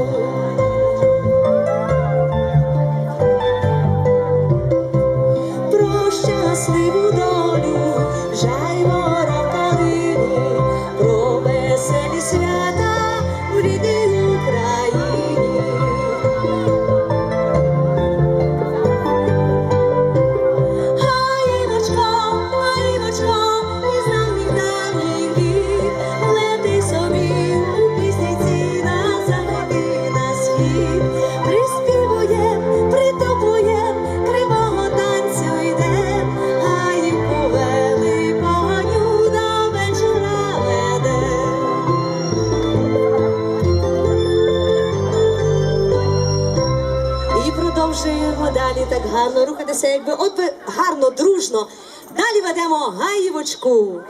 Oh. Продовжуємо далі так гарно рухатися, якби от би гарно, дружно. Далі ведемо гаївочку.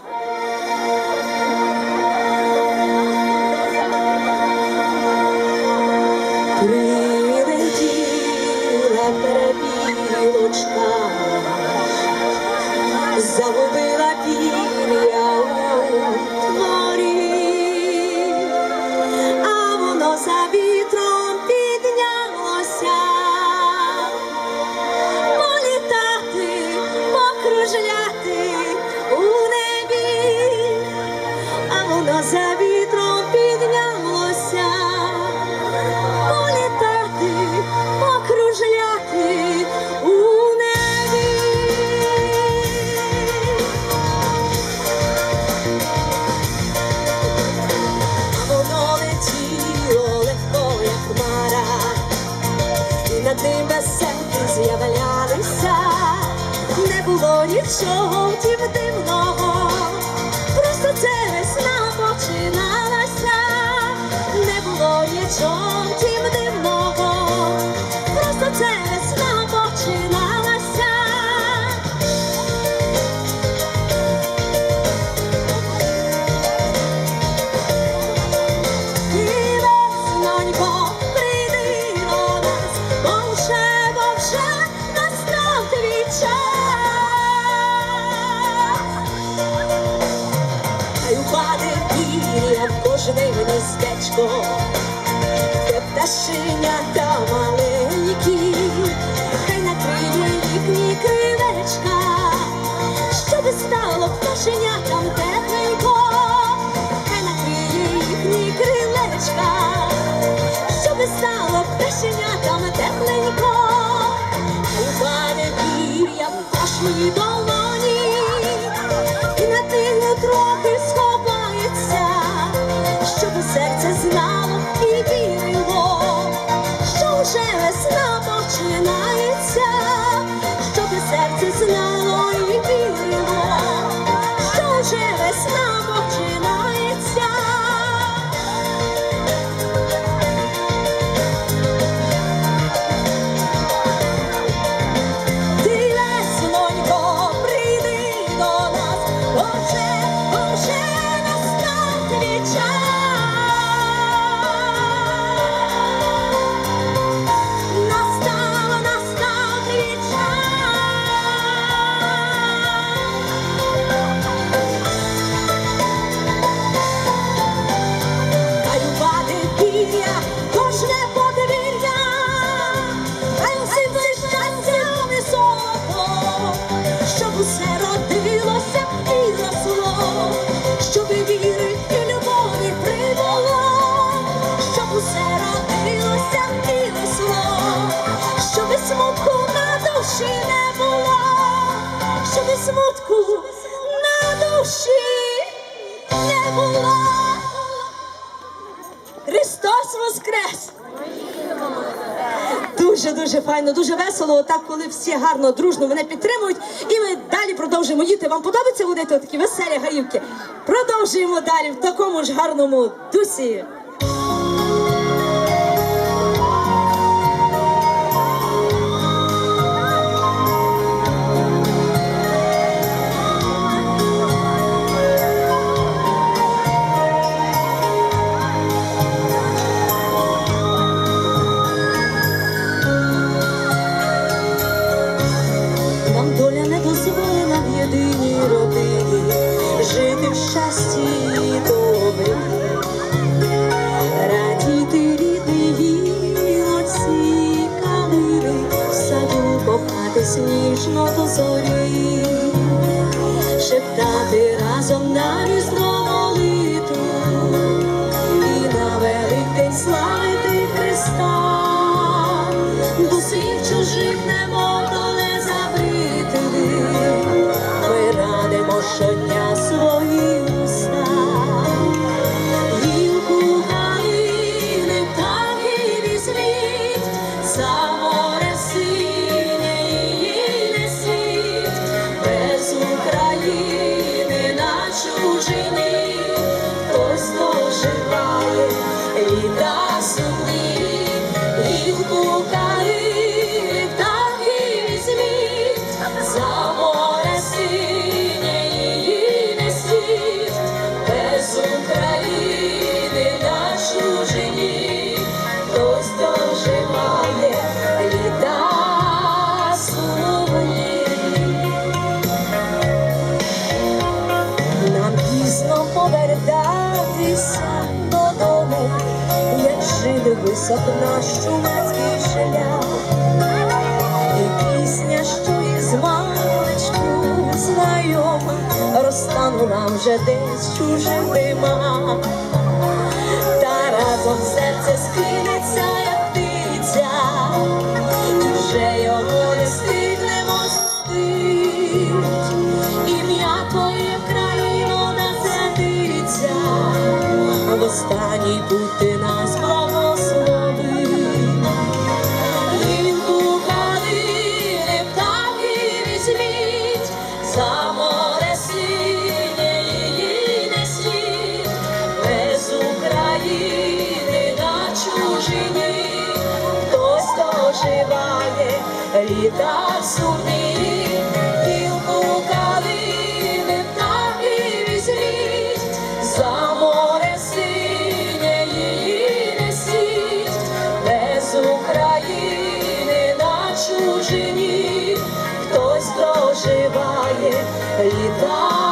живе гніздечко, де пташенята маленькі, хай накриє їхні кривечка, щоб стало пташенятам тепленько, хай накриє їхні крилечка, щоби стало пташенятам тепленько, хай упаде пір'я в кожної долоні, і на тих трохи. файно, дуже весело. так коли всі гарно, дружно мене підтримують, і ми далі продовжуємо Їти Вам подобається водити такі веселі гаївки? Продовжуємо далі в такому ж гарному дусі. Досить висок наш чумацький шлях, і пісня, що із маличку знайома, розтанула вже десь чужим дима, Та разом серце скинеться, літа сумні, гілку калини і візьміть, за море синє її несіть, без України на чужині, хтось проживає. Літа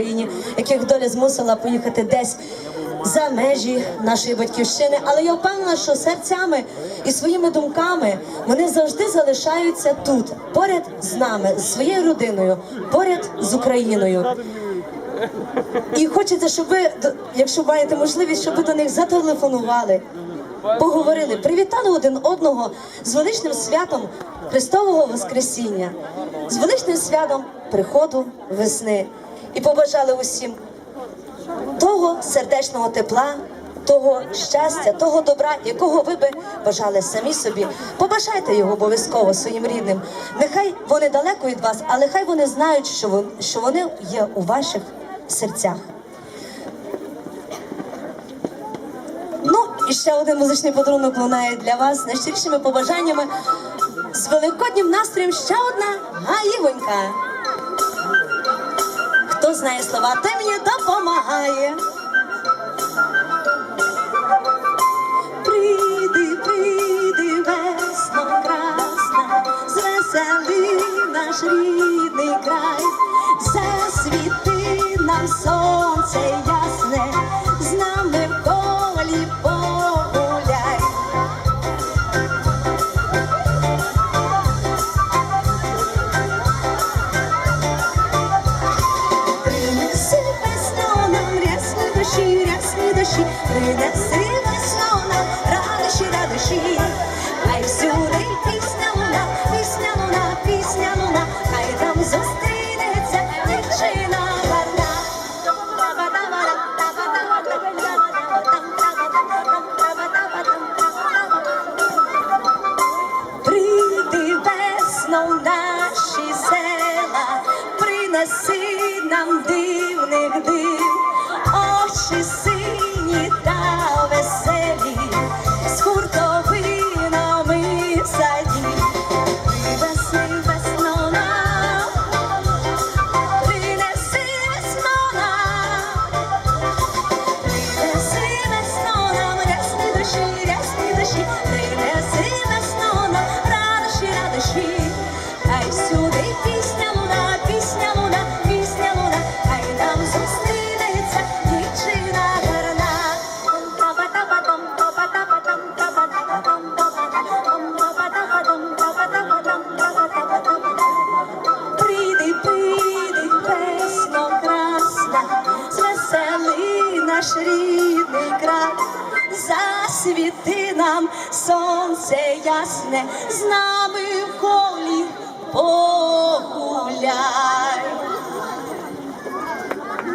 Україні, яких доля змусила поїхати десь за межі нашої батьківщини. Але я впевнена, що серцями і своїми думками вони завжди залишаються тут, поряд з нами, з своєю родиною, поряд з Україною. І хочеться, щоб ви, якщо маєте можливість, щоб ви до них зателефонували, поговорили, привітали один одного з величним святом Христового Воскресіння, з величним святом приходу весни і побажали усім того сердечного тепла, того щастя, того добра, якого ви би бажали самі собі. Побажайте його обов'язково своїм рідним. Нехай вони далеко від вас, але хай вони знають, що вони є у ваших серцях. Ну, і ще один музичний подарунок лунає для вас найщирішими побажаннями. З великоднім настроєм ще одна гаївонька. Знає слова, ти мені допомагає. Прийди, прийди, весно красна, звесели наш рідний край, засвіти нам сонце ясне, сонце ясне, з нами